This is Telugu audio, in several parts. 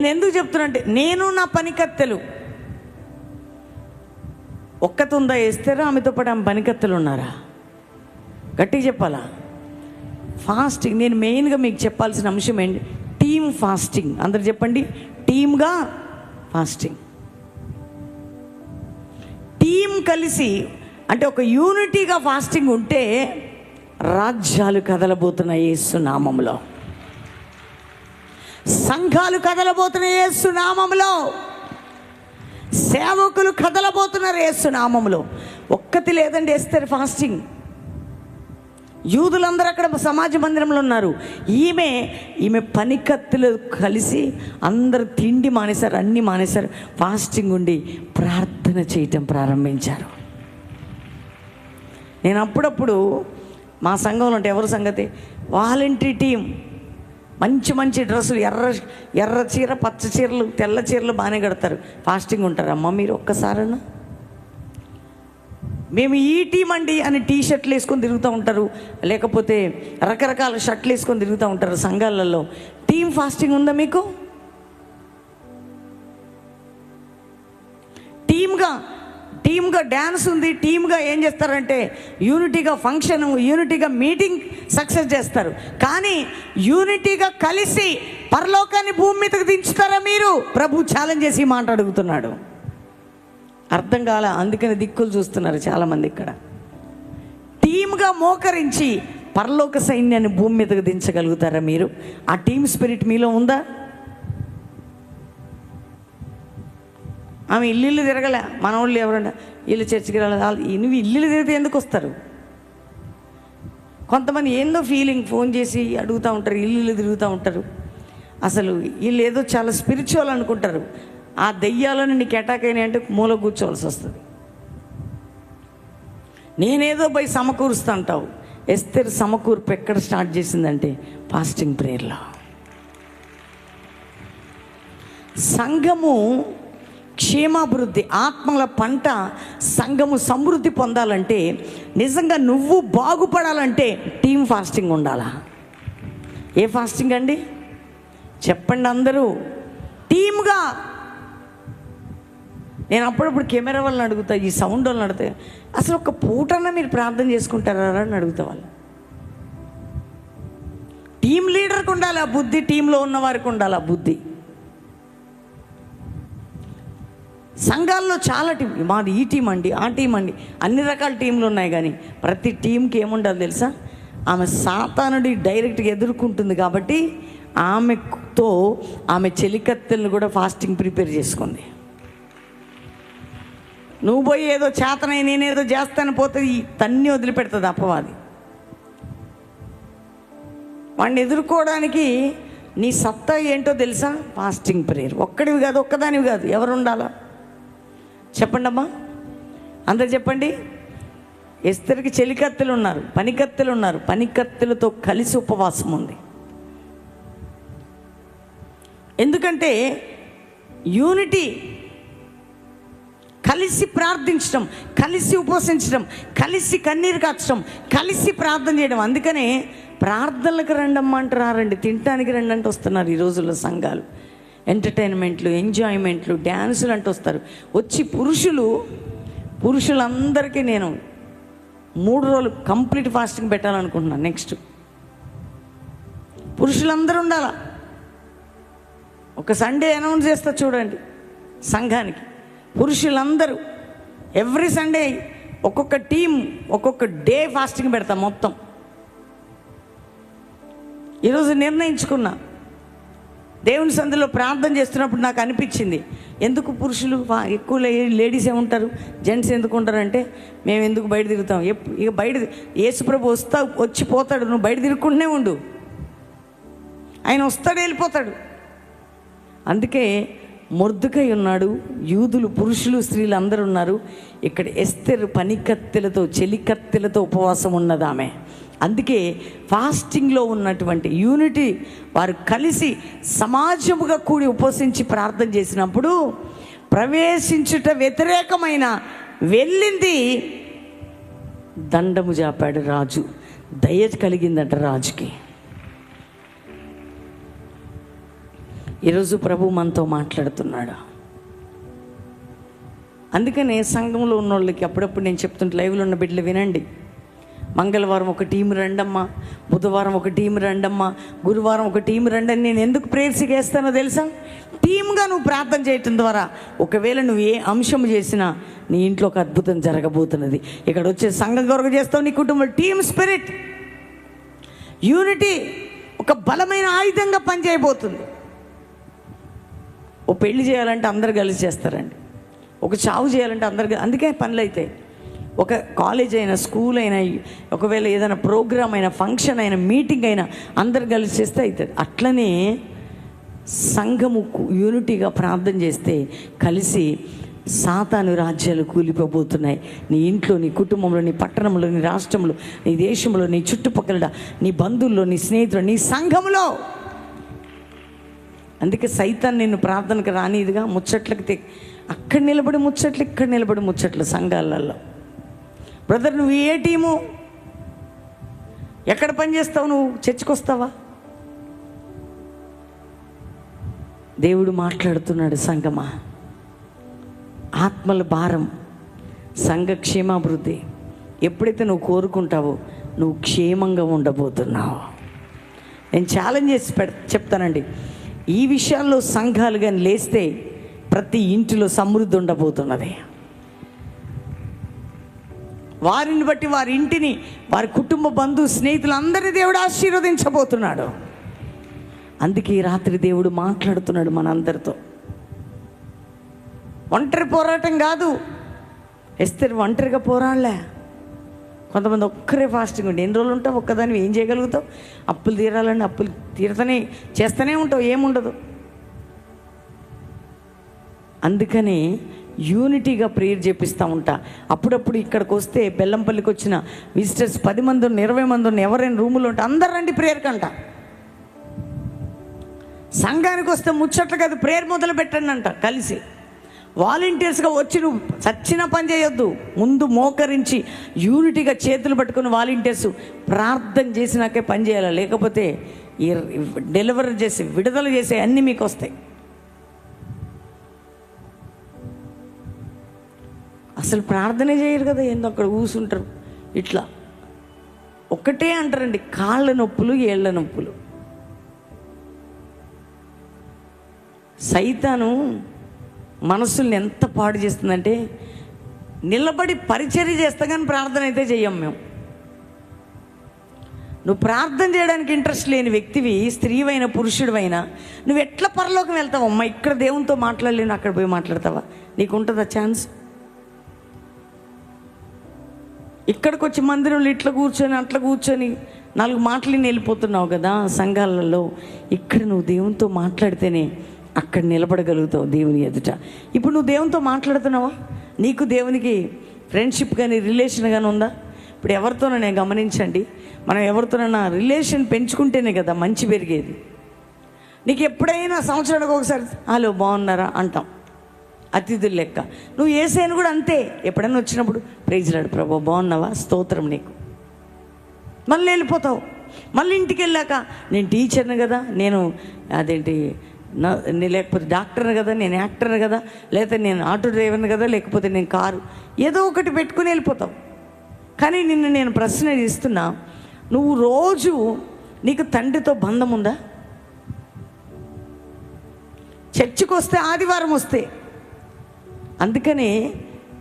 నేను ఎందుకు చెప్తున్నానంటే నేను నా పనికత్తెలు. ఒక్కతుందా వేస్తారా ఆమెతో పాటు ఆమె పనికత్తెలు ఉన్నారా? గట్టిగా చెప్పాలా? ఫాస్టింగ్ నేను మెయిన్గా మీకు చెప్పాల్సిన అంశం ఏంటి? టీమ్ ఫాస్టింగ్ అందరు చెప్పండి. టీమ్గా ఫాస్టింగ్ టీం కలిసి అంటే ఒక యూనిటీగా ఫాస్టింగ్ ఉంటే రాజ్యాలు కదలబోతున్నాయి యేసు నామంలో సంఘాలు కదలబోతున్నాయి ఏసునామంలో సేవకులు కదలబోతున్నారు ఏసునామంలో ఒక్కటి లేదండి వేస్తారు ఫాస్టింగ్. యూదులందరూ అక్కడ సమాజ మందిరంలో ఉన్నారు. ఈమె ఈమె పనికత్తులు కలిసి అందరు తిండి మానేశారు అన్నీ మానేశారు. ఫాస్టింగ్ ఉండి ప్రార్థన చేయటం ప్రారంభించారు. నేను అప్పుడప్పుడు మా సంఘంలో ఉంటే ఎవరి సంగతి? వాలంటీర్ టీం మంచి మంచి డ్రెస్సులు ఎర్ర ఎర్ర చీర పచ్చ చీరలు తెల్ల చీరలు బాగానే కడతారు. ఫాస్టింగ్ ఉంటారు. అమ్మ మీరు ఒక్కసారన్నా? మేము ఈ టీం అండి అని టీ షర్ట్లు వేసుకొని తిరుగుతూ ఉంటారు. లేకపోతే రకరకాల షర్ట్లు వేసుకొని తిరుగుతూ ఉంటారు సంఘాలలో. టీం ఫాస్టింగ్ ఉందా మీకు? టీమ్గా టీమ్గా డ్యాన్స్ ఉంది టీమ్గా ఏం చేస్తారంటే యూనిటీగా ఫంక్షన్ యూనిటీగా మీటింగ్ సక్సెస్ చేస్తారు. కానీ యూనిటీగా కలిసి పరలోకాన్ని భూమి మీదకు దించుతారా మీరు? ప్రభు ఛాలెంజ్ చేసి మాట అడుగుతున్నాడు. అర్థం కాల అందుకని దిక్కులు చూస్తున్నారు చాలామంది ఇక్కడ. టీమ్గా మోకరించి పరలోక సైన్యాన్ని భూమి మీదకు దించగలుగుతారా మీరు? ఆ టీమ్ స్పిరిట్ మీలో ఉందా? ఆమె ఇల్లు ఇల్లు తిరగలే. మన వాళ్ళు ఎవరన్నా ఇల్లు చర్చికి రాలేదు వాళ్ళు నువ్వు ఇల్లు తిరిగితే ఎందుకు వస్తారు? కొంతమంది ఏందో ఫీలింగ్ ఫోన్ చేసి అడుగుతూ ఉంటారు ఇల్లు ఇల్లు తిరుగుతూ ఉంటారు. అసలు వీళ్ళు ఏదో చాలా స్పిరిచువల్ అనుకుంటారు. ఆ దెయ్యాలను నీకు అటాక్ అయినాయి అంటే మూల కూర్చోవలసి వస్తుంది. నేనేదో పోయి సమకూరుస్తూ అంటావు. ఎస్తేర్ సమకూర్పు ఎక్కడ స్టార్ట్ చేసిందంటే ఫాస్టింగ్ ప్రేయర్లో సంఘము క్షేమాభివృద్ధి ఆత్మల పంట సంఘము సమృద్ధి పొందాలంటే నిజంగా నువ్వు బాగుపడాలంటే టీం ఫాస్టింగ్ ఉండాలా? ఏ ఫాస్టింగ్ అండి? చెప్పండి అందరూ. టీమ్గా. నేను అప్పుడప్పుడు కెమెరా వాళ్ళని అడుగుతా ఈ సౌండ్ వాళ్ళని అడుగుతా. అసలు ఒక పూటన్నా మీరు ప్రార్థన చేసుకుంటారా అని అడుగుతా వాళ్ళు. టీం లీడర్కి ఉండాలి ఆ బుద్ధి టీంలో ఉన్న వారికి ఉండాలి ఆ బుద్ధి. సంఘాల్లో చాలా టీం మాది ఈ టీం అండి ఆ టీం అండి. అన్ని రకాల టీంలు ఉన్నాయి కానీ ప్రతి టీంకి ఏముండాలి తెలుసా? ఆమె సాతానుడి డైరెక్ట్గా ఎదుర్కొంటుంది కాబట్టి ఆమెతో ఆమె చెలికత్తెలను కూడా ఫాస్టింగ్ ప్రిపేర్ చేసుకుంది. నువ్వు పోయి ఏదో చేతనై నేనేదో చేస్తాను పోతే తన్ని వదిలిపెడుతుంది అప్పవాది వాడిని ఎదుర్కోవడానికి నీ సత్తా ఏంటో తెలుసా? Fasting prayer. ఒక్కడివి కాదు ఒక్కదానివి కాదు ఎవరు ఉండాలా చెప్పండి అమ్మా అందరు చెప్పండి. ఎస్తరికి చెలికత్తెలు ఉన్నారు పనికత్తెలు ఉన్నారు పనికత్తెలతో కలిసి ఉపవాసం ఉంది. ఎందుకంటే యూనిటీ కలిసి ప్రార్థించడం కలిసి ఉపవసించడం కలిసి కన్నీరు కాచడం కలిసి ప్రార్థన చేయడం. అందుకనే ప్రార్థనలకు రండమ్మా అంటారు రండి. తినటానికి రండి అంటే వస్తున్నారు ఈ రోజుల్లో సంఘాలు. ఎంటర్టైన్మెంట్లు ఎంజాయ్మెంట్లు డ్యాన్సులు అంటూ వస్తారు. వచ్చి పురుషులు పురుషులందరికీ నేను మూడు రోజులు కంప్లీట్ ఫాస్టింగ్ పెట్టాలనుకుంటున్నాను నెక్స్ట్. పురుషులందరూ ఉండాల. ఒక సండే అనౌన్స్ చేస్తా చూడండి సంఘానికి. పురుషులందరూ ఎవ్రీ సండే ఒక్కొక్క టీం ఒక్కొక్క డే ఫాస్టింగ్ పెడతాం మొత్తం. ఈరోజు నిర్ణయించుకున్నా. దేవుని సందులో ప్రార్థన చేస్తున్నప్పుడు నాకు అనిపించింది ఎందుకు పురుషులు? ఎక్కువ లేడీస్ ఏముంటారు? జెంట్స్ ఎందుకు ఉంటారంటే మేము ఎందుకు బయట తిరుగుతాం? ఇక బయట యేసుప్రభు వస్తా వచ్చి పోతాడు నువ్వు బయట తిరుగుకుంటూనే ఉండు. ఆయన వస్తాడు వెళ్ళిపోతాడు. అందుకే మొర్దుకై ఉన్నాడు. యూదులు పురుషులు స్త్రీలు అందరూ ఉన్నారు. ఇక్కడ ఎస్తెర్ పనికత్తెలతో చెలికత్తెలతో ఉపవాసం ఉన్నది ఆమె అందుకే ఫాస్టింగ్లో ఉన్నటువంటి యూనిటీ వారు కలిసి సమాజముగా కూడి ఉపవసించి ప్రార్థన చేసినప్పుడు ప్రవేశించుట వ్యతిరేకమైన వెళ్ళింది. దండము జాపాడు రాజు. దయ కలిగిందట రాజుకి. ఈరోజు ప్రభు మనతో మాట్లాడుతున్నాడు. అందుకనే సంఘంలో ఉన్న వాళ్ళకి అప్పుడప్పుడు నేను చెప్తుంటే లైవ్లో ఉన్న బిడ్డలు వినండి. మంగళవారం ఒక టీం రండమ్మా బుధవారం ఒక టీం రండమ్మా గురువారం ఒక టీం రండని నేను ఎందుకు ప్రేర్సికేస్తానో తెలుసా? టీమ్గా నువ్వు ప్రార్థన చేయటం ద్వారా ఒకవేళ నువ్వు ఏ అంశం చేసినా నీ ఇంట్లో ఒక అద్భుతం జరగబోతున్నది. ఇక్కడ వచ్చే సంఘం కొరకు చేస్తావు నీ కుటుంబం టీమ్ స్పిరిట్. యూనిటీ ఒక బలమైన ఆయుధంగా పనిచేయబోతుంది. ఓ పెళ్ళి చేయాలంటే అందరు కలిసి చేస్తారండి. ఒక చావు చేయాలంటే అందరు అందుకే పనులు అవుతాయి ఒక కాలేజ్ అయినా స్కూల్ అయినా ఒకవేళ ఏదైనా ప్రోగ్రామ్ అయినా ఫంక్షన్ అయినా మీటింగ్ అయినా అందరు కలిసి చేస్తే అవుతుంది అట్లనే సంఘము యూనిటీగా ప్రార్థన చేస్తే కలిసి సాతాను రాజ్యాలు కూలిపోబోతున్నాయి. నీ ఇంట్లో నీ కుటుంబంలో నీ పట్టణంలో నీ రాష్ట్రంలో నీ దేశంలో నీ చుట్టుపక్కల నీ బంధువుల్లో నీ స్నేహితులు నీ సంఘంలో అందుకే సైతాన్ నిన్ను ప్రార్థనకు రానిదిగా ముచ్చట్లకు తె అక్కడ నిలబడి ముచ్చట్లు ఇక్కడ నిలబడి ముచ్చట్లు సంఘాలలో. బ్రదర్ నువ్వు ఏ టీము? ఎక్కడ పని చేస్తావు నువ్వు? చర్చకొస్తావా? దేవుడు మాట్లాడుతున్నాడు సంగమా. ఆత్మల భారం సంఘ క్షేమాభివృద్ధి. ఎప్పుడైతే నువ్వు కోరుకుంటావో నువ్వు క్షేమంగా ఉండబోతున్నావు. నేను ఛాలెంజ్ చేసి పెడ చెప్తానండి. ఈ విషయాల్లో సంఘాలు కానీ లేస్తే ప్రతి ఇంటిలో సమృద్ధి ఉండబోతున్నది. వారిని బట్టి వారి ఇంటిని వారి కుటుంబ బంధు స్నేహితులందరినీ దేవుడు ఆశీర్వదించబోతున్నాడు. అందుకే ఈ రాత్రి దేవుడు మాట్లాడుతున్నాడు మనందరితో. ఒంటరి పోరాటం కాదు ఎస్తే ఒంటరిగా పోరాడలే. కొంతమంది ఒక్కరే ఫాస్టింగ్ ఉండి ఎన్ని రోజులు ఉంటావు ఒక్కదాన్ని ఏం చేయగలుగుతావు? అప్పులు తీరాలని అప్పులు తీరుతూనే చేస్తూనే ఉంటావు ఏముండదు. అందుకని యూనిటీగా ప్రేయర్ చేపిస్తూ ఉంటా. అప్పుడప్పుడు ఇక్కడికి వస్తే బెల్లంపల్లికి వచ్చిన విజిటర్స్ పది మంది ఉన్న ఇరవై మంది ఉన్న ఎవరైనా రూములు ఉంటే అందరు రండి ప్రేయర్ కంట. సంఘానికి వస్తే ముచ్చట్లు కాదు ప్రేయర్ మొదలు పెట్టండి అంట కలిసి. వాలంటీర్స్గా వచ్చి నువ్వు చచ్చిన పని చేయొద్దు. ముందు మోకరించి యూనిటీగా చేతులు పట్టుకుని వాలంటీర్స్ ప్రార్థన చేసినాకే పని చేయాలి? లేకపోతే ఈ డెలివరీ చేసి విడుదల చేసే అన్నీ మీకు వస్తాయి. అసలు ప్రార్థనే చేయరు కదా ఏందో అక్కడ కూసుంటారు ఇట్లా. ఒకటే అంటారండి కాళ్ళ నొప్పులు ఏళ్ళ నొప్పులు. సైతాను మనసుల్ని ఎంత పాడు చేస్తుందంటే నిలబడి పరిచర్య చేస్తా కానీ ప్రార్థన అయితే చెయ్యం మేము. నువ్వు ప్రార్థన చేయడానికి ఇంట్రెస్ట్ లేని వ్యక్తివి స్త్రీవైన పురుషుడివైనా నువ్వు ఎట్లా పరలోకం వెళ్తావు? అమ్మ ఇక్కడ దేవునితో మాట్లాడలేను అక్కడ పోయి మాట్లాడతావా? నీకు ఉంటుందా ఛాన్స్? ఇక్కడికి వచ్చి మందిరంలో ఇట్లా కూర్చొని అట్లా కూర్చొని నాలుగు మాటలు వెళ్ళిపోతున్నావు కదా సంఘాలలో. ఇక్కడ నువ్వు దేవునితో మాట్లాడితేనే అక్కడ నిలబడగలుగుతావు దేవుని ఎదుట. ఇప్పుడు నువ్వు దేవునితో మాట్లాడుతున్నావా? నీకు దేవునికి ఫ్రెండ్షిప్ కానీ రిలేషన్ కానీ ఉందా? ఇప్పుడు ఎవరితోనైనా గమనించండి. మనం ఎవరితోనైనా రిలేషన్ పెంచుకుంటేనే కదా మంచి పెరిగేది. నీకు ఎప్పుడైనా సంవత్సరానికి ఒకసారి హలో బాగున్నారా? అంటాం. అతిథులు లెక్క. నువ్వు ఏసైన కూడా అంతే. ఎప్పుడైనా వచ్చినప్పుడు ప్రైజ్లాడు ప్రభు బాగున్నావా? స్తోత్రం నీకు. మళ్ళీ వెళ్ళిపోతావు. మళ్ళీ ఇంటికి వెళ్ళాక నేను టీచర్ని కదా నేను అదేంటి నా లేకపోతే డాక్టర్ని కదా నేను యాక్టర్ని కదా లేకపోతే నేను ఆటో డ్రైవర్ని కదా లేకపోతే నేను కారు ఏదో ఒకటి పెట్టుకుని వెళ్ళిపోతావు. కానీ నిన్ను నేను ప్రశ్న ఇస్తున్నా నువ్వు రోజు నీకు తండ్రితో బంధం ఉందా? చర్చికి వస్తే ఆదివారం వస్తే. అందుకని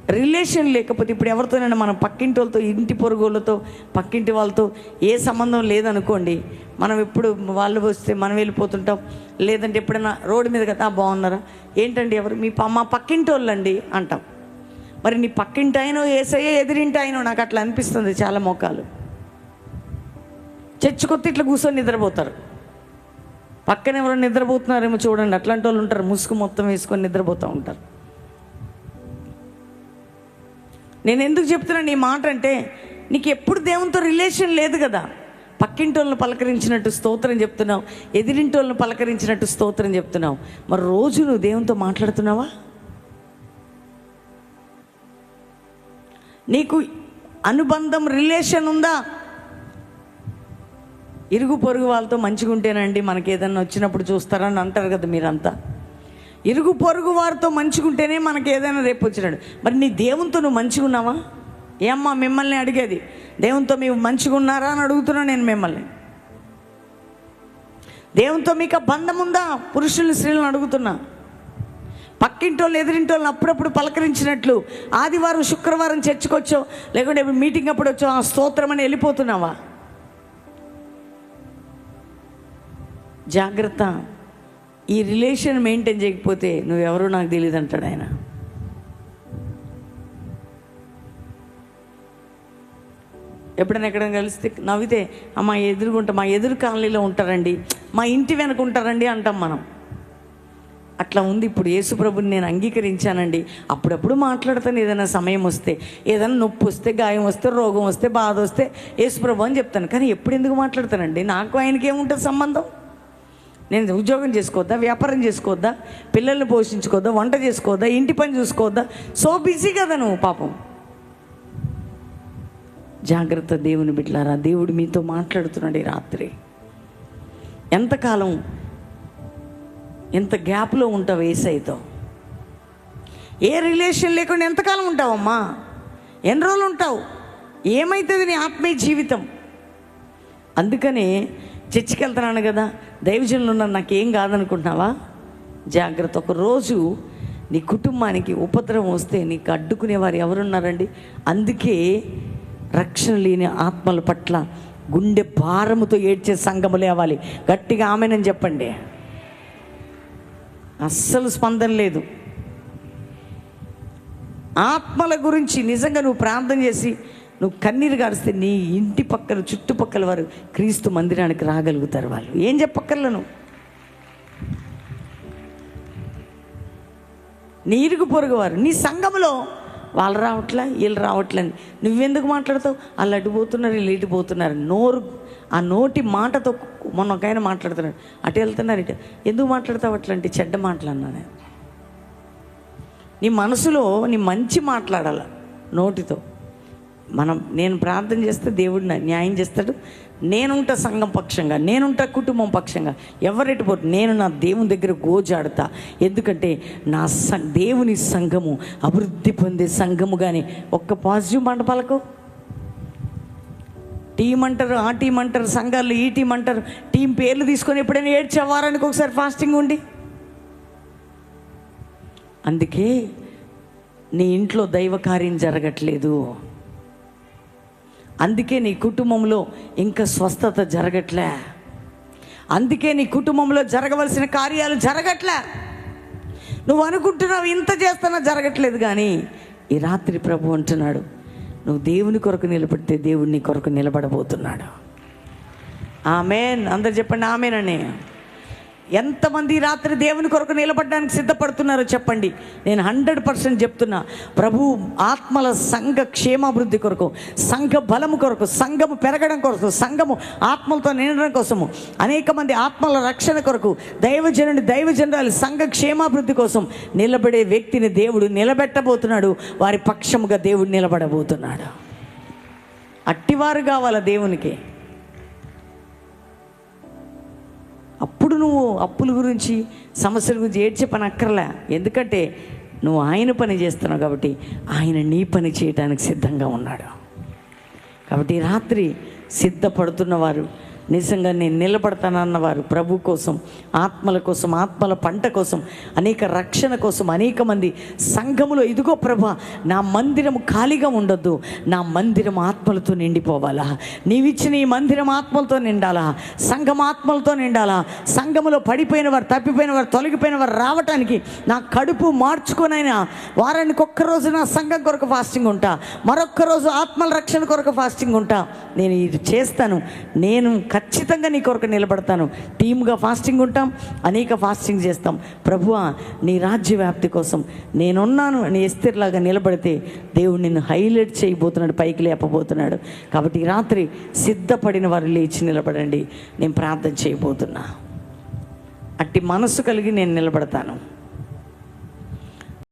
రిలేషన్ లేకపోతే ఇప్పుడు ఎవరితోనైనా మనం పక్కింటి వాళ్ళతో ఇంటి పొరుగులతో పక్కింటి వాళ్ళతో ఏ సంబంధం లేదనుకోండి మనం ఎప్పుడు వాళ్ళు వస్తే మనం వెళ్ళిపోతుంటాం. లేదంటే ఎప్పుడైనా రోడ్డు మీద కదా బాగున్నారా? ఏంటండి ఎవరు? మీ ప- మా పక్కింటి వాళ్ళండి అంటాం. మరి నీ పక్కింటి ఆయనో ఏసయ్యే ఎదిరింటి నాకు అట్లా అనిపిస్తుంది చాలా మోకాలు. చర్చికొత్తి ఇట్లా కూర్చొని నిద్రపోతారు. పక్కన ఎవరో నిద్రపోతున్నారేమో చూడండి అట్లాంటి వాళ్ళు ఉంటారు ముసుగు మొత్తం వేసుకొని నిద్రపోతూ ఉంటారు. నేను ఎందుకు చెప్తున్నాను ఈ మాట అంటే నీకు ఎప్పుడు దేవునితో రిలేషన్ లేదు కదా. పక్కింటోళ్ళను పలకరించినట్టు స్తోత్రం చెప్తున్నావు ఎదిరింటోళ్ళను పలకరించినట్టు స్తోత్రం చెప్తున్నావు. మరి రోజు నువ్వు దేవునితో మాట్లాడుతున్నావా? నీకు అనుబంధం రిలేషన్ ఉందా? ఇరుగు పొరుగు వాళ్ళతో మంచిగా ఉంటేనండి మనకి ఏదైనా వచ్చినప్పుడు చూస్తారని అంటారు కదా మీరంతా. ఇరుగు పొరుగు వారితో మంచిగా ఉంటేనే మనకి ఏదైనా రేపు వచ్చినాడు మరి నీ దేవునితో నువ్వు మంచిగా ఉన్నావా ఏమ్మా మిమ్మల్ని అడిగేది దేవునితో మీరు మంచిగా ఉన్నారా అని అడుగుతున్నా నేను మిమ్మల్ని. దేవునితో మీకు బంధం ఉందా పురుషుల్ని స్త్రీలను అడుగుతున్నా. పక్కింటోళ్ళు ఎదిరింటోళ్ళని అప్పుడప్పుడు పలకరించినట్లు ఆదివారం శుక్రవారం చర్చకొచ్చో లేకుంటే మీటింగ్ అప్పుడు వచ్చావు ఆ స్తోత్రం అని వెళ్ళిపోతున్నావా? జాగ్రత్త. ఈ రిలేషన్ మెయింటైన్ చేయకపోతే నువ్వెవరో నాకు తెలియదు అంటాడు ఆయన. ఎప్పుడైనా ఎక్కడైనా కలిస్తే నవ్వితే మా ఎదురుగుంట మా ఎదురు కాలనీలో ఉంటారండి మా ఇంటి వెనక ఉంటారండి అంటాం మనం. అట్లా ఉంది ఇప్పుడు యేసుప్రభుని నేను అంగీకరించానండి. అప్పుడప్పుడు మాట్లాడతాను ఏదైనా సమయం వస్తే ఏదైనా నొప్పి వస్తే గాయం వస్తే రోగం వస్తే బాధ వస్తే యేసుప్రభు అని చెప్తాను. కానీ ఎప్పుడు ఎందుకు మాట్లాడతానండి? నాకు ఆయనకి ఏముంటుంది సంబంధం? నేను ఉద్యోగం చేసుకోవద్దా వ్యాపారం చేసుకోవద్దా పిల్లల్ని పోషించుకోవద్దా వంట చేసుకోవద్దా ఇంటి పని చూసుకోవద్దా? సో బిజీ కదా నువ్వు పాపం. జాగ్రత్త దేవుని బిడ్డలారా దేవుడు మీతో మాట్లాడుతున్నాడు ఈ రాత్రి. ఎంతకాలం ఎంత గ్యాప్లో ఉంటావు ఏసైతో? ఏ రిలేషన్ లేకుండా ఎంతకాలం ఉంటావమ్మా? ఎన్ని రోజులు ఉంటావు? ఏమవుతుంది నీ ఆత్మీయ జీవితం? అందుకనే చర్చికి వెళ్తున్నాను కదా దైవజనులు ఉన్నారు నాకేం కాదనుకుంటున్నావా? జాగ్రత్త ఒక రోజు నీ కుటుంబానికి ఉపద్రవం వస్తే నీకు అడ్డుకునేవారు ఎవరున్నారండి? అందుకే రక్షణ లేని ఆత్మల పట్ల గుండె భారముతో ఏడ్చే సంఘము లేవాలి. గట్టిగా ఆమెనని చెప్పండి. అస్సలు స్పందన లేదు. ఆత్మల గురించి నిజంగా నువ్వు ప్రార్థన చేసి నువ్వు కన్నీరు గారిస్తే నీ ఇంటి పక్కన చుట్టుపక్కల వారు క్రీస్తు మందిరానికి రాగలుగుతారు వాళ్ళు. ఏం చెప్పక్కర్లను నువ్వు? నీ ఇరుగు పొరుగు వారు. నీ సంఘంలో వాళ్ళు రావట్లే వీళ్ళు రావట్లే అని. నువ్వెందుకు మాట్లాడతావు? వాళ్ళు అటు పోతున్నారు వీళ్ళు ఇటుపోతున్నారు నోరు ఆ నోటి మాటతో మొన్న ఒక ఆయన మాట్లాడుతున్నాడు. అటు వెళ్తున్నారు ఇటు. ఎందుకు మాట్లాడతావు అట్లాంటి చెడ్డ మాటలు అన్నా నేను. నీ మనసులో నీ మంచి మాట్లాడాల నోటితో. మనం నేను ప్రార్థన చేస్తే దేవుడు న్యాయం చేస్తాడు. నేనుంటా సంఘం పక్షంగా నేనుంటా కుటుంబం పక్షంగా ఎవరెటు పోటు నేను నా దేవుని దగ్గర గోజాడుతా. ఎందుకంటే నా స దేవుని సంఘము అభివృద్ధి పొందే సంఘము కానీ ఒక్క పాజిటివ్ మాట పలకు. టీం అంటారు ఆ టీం అంటారు సంఘాలు ఈ టీం అంటారు. టీం పేర్లు తీసుకొని ఎప్పుడైనా ఏడ్చే వారానికి ఒకసారి ఫాస్టింగ్ ఉండి. అందుకే నీ ఇంట్లో దైవ కార్యం జరగట్లేదు. అందుకే నీ కుటుంబంలో ఇంకా స్వస్థత జరగట్లే. అందుకే నీ కుటుంబంలో జరగవలసిన కార్యాలు జరగట్లే. నువ్వు అనుకుంటున్నావు ఇంత చేస్తున్నా జరగట్లేదు కానీ ఈ రాత్రి ప్రభు అంటున్నాడు నువ్వు దేవుని కొరకు నిలబడితే దేవుడిని కొరకు నిలబడబోతున్నాడు. ఆమెన్. అందరు చెప్పండి ఆమెనని. ఎంతమంది రాత్రి దేవుని కొరకు నిలబడడానికి సిద్ధపడుతున్నారో చెప్పండి. నేను హండ్రెడ్ పర్సెంట్ చెప్తున్నా. ప్రభు ఆత్మల సంఘ క్షేమాభివృద్ధి కొరకు సంఘ బలము కొరకు సంఘము పెరగడం కొరకు సంఘము ఆత్మలతో నిండడం కోసము అనేక మంది ఆత్మల రక్షణ కొరకు దైవజనుడి దైవజనురాలు సంఘ క్షేమాభివృద్ధి కోసం నిలబడే వ్యక్తిని దేవుడు నిలబెట్టబోతున్నాడు. వారి పక్షముగా దేవుడు నిలబడబోతున్నాడు. అట్టివారు కావాల దేవునికి? అప్పుడు నువ్వు అప్పుల గురించి సమస్యల గురించి ఏడ్చే పని అక్కర్లే. ఎందుకంటే నువ్వు ఆయన పని చేస్తున్నావు కాబట్టి ఆయన నీ పని చేయడానికి సిద్ధంగా ఉన్నాడు. కాబట్టి రాత్రి సిద్ధపడుతున్నవారు నిజంగా నేను నిలబడతానన్నవారు ప్రభు కోసం ఆత్మల కోసం ఆత్మల పంట కోసం అనేక రక్షణ కోసం అనేక మంది సంఘములో ఇదిగో ప్రభ నా మందిరం ఖాళీగా ఉండొద్దు. నా మందిరం ఆత్మలతో నిండిపోవాలా? నీవిచ్చిన ఈ మందిరం ఆత్మలతో నిండాలా? సంఘం ఆత్మలతో నిండాలా? సంఘములో పడిపోయిన వారు తప్పిపోయిన వారు తొలగిపోయిన వారు రావటానికి నా కడుపు మార్చుకొనైనా వారానికి ఒక్కరోజు నా సంఘం కొరకు ఫాస్టింగ్ ఉంటా. మరొక్క రోజు ఆత్మల రక్షణ కొరకు ఫాస్టింగ్ ఉంటా. నేను ఇది చేస్తాను. నేను ఖచ్చితంగా నీ కొరకు నిలబడతాను. టీమ్గా ఫాస్టింగ్ ఉంటాం అనేక ఫాస్టింగ్ చేస్తాం. ప్రభువా నీ రాజ్య వ్యాప్తి కోసం నేనున్నాను అని ఎస్తిర్లాగా నిలబడితే దేవుడు నిన్ను హైలైట్ చేయబోతున్నాడు పైకి లేపబోతున్నాడు. కాబట్టి ఈ రాత్రి సిద్ధపడిన వారు లేచి నిలబడండి. నేను ప్రార్థన చేయబోతున్నా. అట్టి మనసు కలిగి నేను నిలబడతాను.